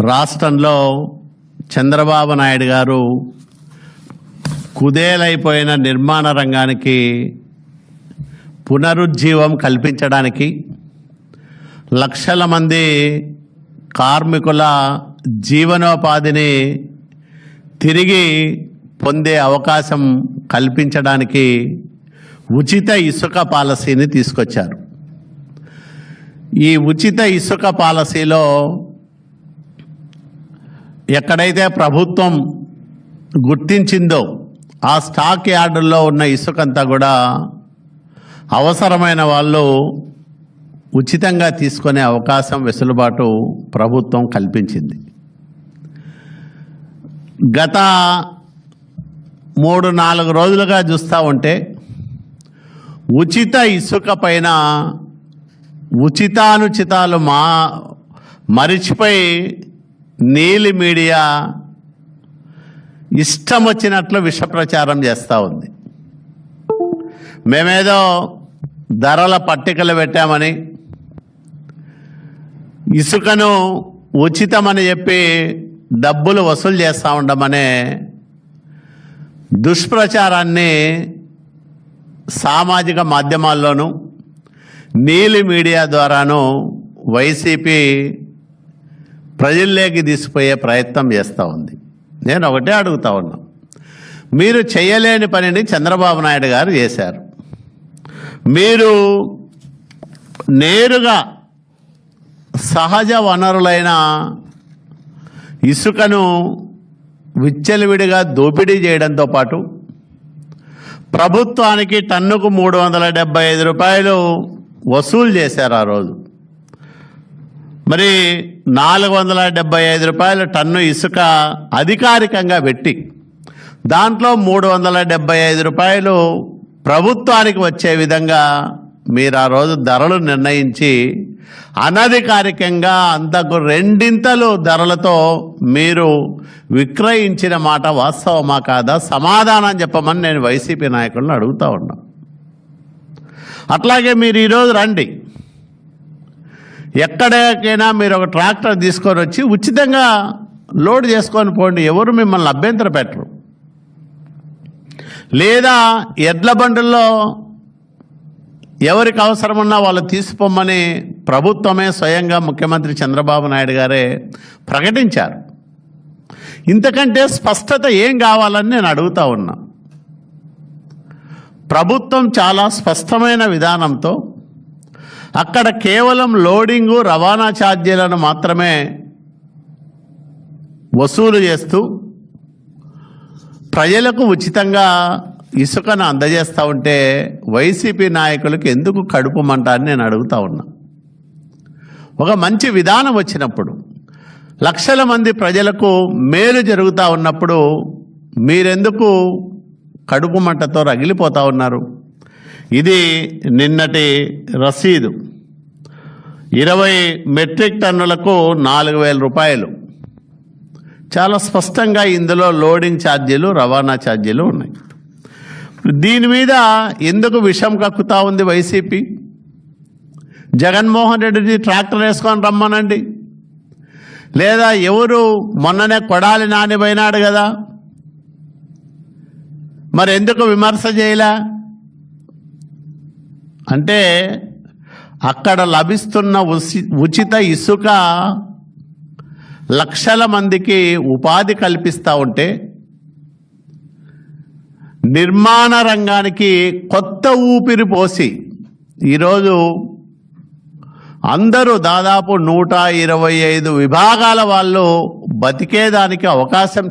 రాష్ట్రంలో చంద్రబాబు నాయుడు గారు కుదేలైపోయిన నిర్మాణ రంగానికి పునరుజ్జీవం కల్పించడానికి లక్షల మంది కార్మికుల జీవనోపాధిని తిరిగి పొందే అవకాశం కల్పించడానికి ఉచిత ఇసుక పాలసీని తీసుకొచ్చారు. ఈ ఉచిత ఇసుక పాలసీలో ఎక్కడైతే ప్రభుత్వం గుర్తించిందో ఆ స్టాక్ యార్డుల్లో ఉన్న ఇసుకంతా కూడా అవసరమైన వాళ్ళు ఉచితంగా తీసుకునే అవకాశం వెసులుబాటు ప్రభుత్వం కల్పించింది. గత మూడు నాలుగు రోజులుగా చూస్తూ ఉంటే ఉచిత ఇసుక పైన ఉచితానుచితాలు మా మరిచిపోయి నీలి మీడియా ఇష్టం వచ్చినట్లు విష ప్రచారం చేస్తూ ఉంది. మేమేదో ధరల పట్టికలు పెట్టామని ఇసుకను ఉచితమని చెప్పి డబ్బులు వసూలు చేస్తూ ఉండమనే దుష్ప్రచారాన్ని సామాజిక మాధ్యమాల్లోనూ నీలి మీడియా ద్వారాను వైసీపీ ప్రజల్లోకి తీసుకుపోయే ప్రయత్నం చేస్తూ ఉంది. నేను ఒకటే అడుగుతా ఉన్నా. మీరు చేయలేని పనిని చంద్రబాబు నాయుడు గారు చేశారు. మీరు నేరుగా సహజ వనరులైన ఇసుకను విచ్చలవిడిగా దోపిడీ చేయడంతో పాటు ప్రభుత్వానికి టన్నుకు మూడు వందల డెబ్బై ఐదు రూపాయలు వసూలు చేశారు ఆ రోజు. మరి నాలుగు వందల డెబ్బై ఐదు రూపాయల టన్ను ఇసుక అధికారికంగా పెట్టి దాంట్లో మూడు వందల డెబ్బై ఐదు రూపాయలు ప్రభుత్వానికి వచ్చే విధంగా మీరు ఆ రోజు ధరలు నిర్ణయించి అనధికారికంగా అంతకు రెండింతలు ధరలతో మీరు విక్రయించిన మాట వాస్తవమా కాదా? సమాధానం చెప్పమని నేను వైసీపీ నాయకులను అడుగుతా ఉన్నా. అట్లాగే మీరు ఈరోజు రండి. ఎక్కడికైనా మీరు ఒక ట్రాక్టర్ తీసుకొని వచ్చి ఉచితంగా లోడ్ చేసుకొని పోండి. ఎవరు మిమ్మల్ని అభ్యంతర పెట్టరు. లేదా ఎడ్ల బండుల్లో ఎవరికి అవసరమున్నా వాళ్ళు తీసిపోమ్మని ప్రభుత్వమే స్వయంగా ముఖ్యమంత్రి చంద్రబాబు నాయుడు గారే ప్రకటించారు. ఇంతకంటే స్పష్టత ఏం కావాలని నేను అడుగుతా ఉన్నా. ప్రభుత్వం చాలా స్పష్టమైన విధానంతో అక్కడ కేవలం లోడింగు రవాణా ఛార్జీలను మాత్రమే వసూలు చేస్తూ ప్రజలకు ఉచితంగా ఇసుకను అందజేస్తూ ఉంటే వైసీపీ నాయకులకు ఎందుకు కడుపు మంట అని నేను అడుగుతా ఉన్నా. ఒక మంచి విధానం వచ్చినప్పుడు లక్షల మంది ప్రజలకు మేలు జరుగుతూ ఉన్నప్పుడు మీరెందుకు కడుపు మంటతో రగిలిపోతూ ఉన్నారు? ఇది నిన్నటి రసీదు. ఇరవై మెట్రిక్ టన్నులకు నాలుగు వేల రూపాయలు. చాలా స్పష్టంగా ఇందులో లోడింగ్ ఛార్జీలు రవాణా ఛార్జీలు ఉన్నాయి. దీని మీద ఎందుకు విషం కక్కుతా ఉంది వైసీపీ? జగన్మోహన్ రెడ్డిని ట్రాక్టర్ వేసుకొని రమ్మనండి. లేదా ఎవరు మొన్ననే కొడాలి నాని పోయినాడు కదా? మరి ఎందుకు విమర్శ చేయలే? అంటే అక్కడ లభిస్తున్న ఉచిత ఇసుక లక్షల మందికి ఉపాధి కల్పిస్తూ ఉంటే నిర్మాణ రంగానికి కొత్త ఊపిరి పోసి ఈరోజు అందరూ దాదాపు నూట ఇరవై ఐదు విభాగాల వాళ్ళు బతికేదానికి అవకాశం